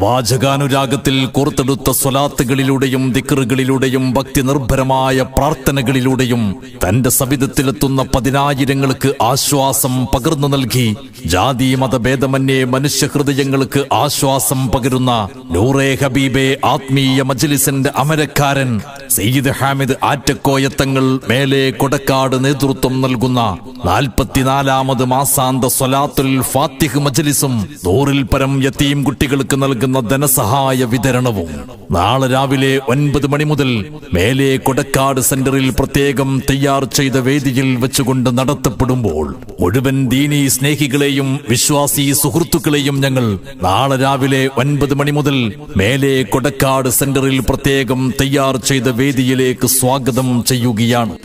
പ്രവാചകാനുരാഗത്തിൽ കോർത്തെടുത്ത സ്വലാത്തുകളിലൂടെയും ദിക്കറുകളിലൂടെയും ഭക്തി നിർഭരമായ പ്രാർത്ഥനകളിലൂടെയും തന്റെ സവിധത്തിലെത്തുന്ന പതിനായിരങ്ങൾക്ക് ആശ്വാസം പകർന്നു നൽകി. ജാതി മതഭേദമന്യേ മനുഷ്യഹൃദയങ്ങൾക്ക് ആശ്വാസം പകരുന്ന നൂറേ ഹബീബെ ആത്മീയ മജ്ലിസിന്റെ അമരക്കാരൻ. സയ്യിദ് ഹാമിദ് ആറ്റക്കോയത്തങ്ങൾ മേലെ കൊടക്കാട് നേതൃത്വം നൽകുന്ന നാൽപ്പത്തിനാലാമത് മാസാന്ത സൊലാത്തുൽ ഫാത്തിഹ് മജലിസും നൂറിൽ പരം യത്തീം കുട്ടികൾക്ക് നൽകുന്ന ധനസഹായ വിതരണവും നാളെ രാവിലെ ഒൻപത് മണി മുതൽ മേലെ കൊടക്കാട് സെന്ററിൽ പ്രത്യേകം തയ്യാർ ചെയ്ത വേദിയിൽ വെച്ചുകൊണ്ട് നടത്തപ്പെടുമ്പോൾ മുഴുവൻ ദീനി സ്നേഹികളെയും വിശ്വാസി സുഹൃത്തുക്കളെയും ഞങ്ങൾ നാളെ രാവിലെ ഒൻപത് മണി മുതൽ മേലെ കൊടക്കാട് സെന്ററിൽ പ്രത്യേകം തയ്യാർ ചെയ്ത വേദിയിലേക്ക് സ്വാഗതം ചെയ്യുകയാണ്.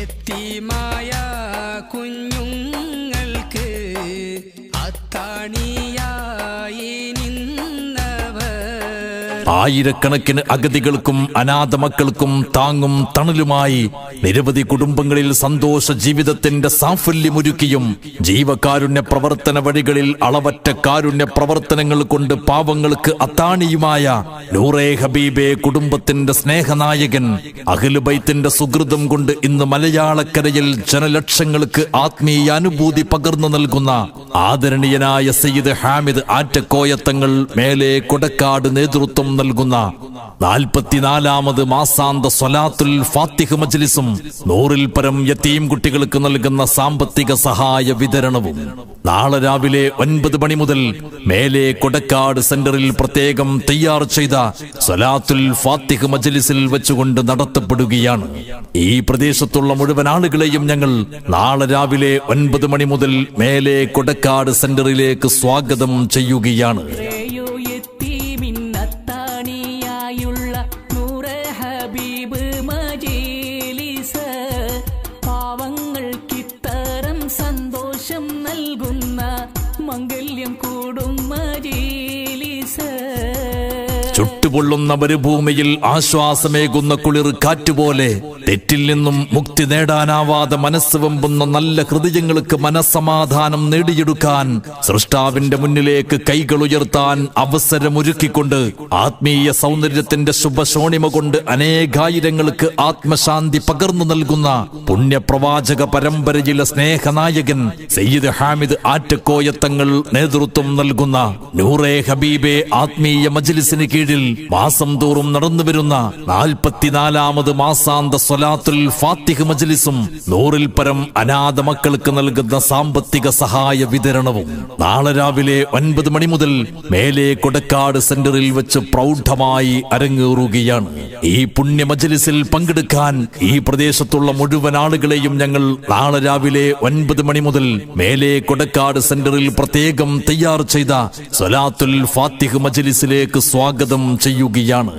എത്തിമായ കുഞ്ഞുങ്ങൾക്ക് അത്താണിയായി നിന്നവർ ആയിരക്കണക്കിന് അഗതികൾക്കും അനാഥ മക്കൾക്കും താങ്ങും തണലുമായി നിരവധി കുടുംബങ്ങളിൽ സന്തോഷ ജീവിതത്തിന്റെ സാഫല്യമൊരുക്കിയും ജീവകാരുണ്യ പ്രവർത്തന വഴികളിൽ അളവറ്റ കാരുണ്യ പ്രവർത്തനങ്ങൾ കൊണ്ട് പാവങ്ങൾക്ക് അത്താണിയുമായ നൂറേ ഹബീബെ കുടുംബത്തിന്റെ സ്നേഹനായകൻ അഖിലുബൈത്തിന്റെ സുഹൃതം കൊണ്ട് ഇന്ന് മലയാളക്കരയിൽ ജനലക്ഷങ്ങൾക്ക് ആത്മീയ അനുഭൂതി പകർന്നു നൽകുന്ന ആദരണീയനായ സയ്യിദ് ഹാമിദ് ആറ്റക്കോയത്തങ്ങൾ മേലെ കൊടക്കാട് നേതൃത്വം നൽകുന്ന നാൽപ്പത്തിനാലാമത് മാസാന്ത സ്വലാത്തുൽ ഫാത്തിഹ് മജ്ലിസും നൂറിൽ പരം യത്തീം കുട്ടികൾക്ക് നൽകുന്ന സാമ്പത്തിക സഹായ വിതരണവും നാളെ രാവിലെ ഒൻപത് മണി മുതൽ മേലെ കൊടക്കാട് സെന്ററിൽ പ്രത്യേകം തയ്യാർ ചെയ്ത സ്വലാത്തുൽ ഫാത്തിഹ് മജ്ലിസിൽ വെച്ചുകൊണ്ട് നടത്തപ്പെടുകയാണ്. ഈ പ്രദേശത്തുള്ള മുഴുവൻ ആളുകളെയും ഞങ്ങൾ നാളെ രാവിലെ ഒൻപത് മണി മുതൽ മേലെ കൊടക്കാട് സെന്ററിലേക്ക് സ്വാഗതം ചെയ്യുകയാണ്. നൽകുന്ന മംഗല്യം കൂടും മജീലിസ് ചുട്ടുപൊള്ളുന്ന മരുഭൂമിയിൽ ആശ്വാസമേകുന്ന കുളിർ കാറ്റുപോലെ തെറ്റിൽ നിന്നും മുക്തി നേടാനാവാതെ മനസ്സ് വെമ്പുന്ന നല്ല ഹൃദയങ്ങൾക്ക് മനസ്സമാധാനം നേടിയെടുക്കാൻ സൃഷ്ടാവിന്റെ മുന്നിലേക്ക് കൈകൾ ഉയർത്താൻ അവസരമൊരുക്കിക്കൊണ്ട് ആത്മീയ സൗന്ദര്യത്തിന്റെ ശുഭശോണിമ കൊണ്ട് അനേകായിരങ്ങൾക്ക് ആത്മശാന്തി പകർന്നു നൽകുന്ന പുണ്യപ്രവാചക പരമ്പരയിലെ സ്നേഹനായകൻ സയ്യിദ് ഹാമിദ് ആറ്റക്കോയത്തങ്ങൾ നേതൃത്വം നൽകുന്ന നൂറേ ഹബീബെ ആത്മീയ മജ്ലിസിന് കീഴിൽ മാസം തോറും നടന്നു വരുന്ന നാൽപ്പത്തിനാലാമത് മാസാന്ത സ്വലാത്തുൽ ഫാത്തിഹ് മജ്ലിസും നൂറിൽ പരം അനാഥ മക്കൾക്ക് നൽകുന്ന സാമ്പത്തിക സഹായ വിതരണവും നാളെ രാവിലെ ഒൻപത് മണി മുതൽ മേലെ കൊടക്കാട് സെന്ററിൽ വെച്ച് പ്രൗഢമായി അരങ്ങേറുകയാണ്. ഈ പുണ്യ മജ്ലിസിൽ പങ്കെടുക്കാൻ ഈ പ്രദേശത്തുള്ള മുഴുവൻ ആളുകളെയും ഞങ്ങൾ നാളെ രാവിലെ ഒൻപത് മണി മുതൽ മേലെ കൊടക്കാട് സെന്ററിൽ പ്രത്യേകം തയ്യാർ ചെയ്ത സ്വലാത്തുൽ ഫാത്തിഹ് മജ്ലിസിലേക്ക് സ്വാഗതം 这有给家门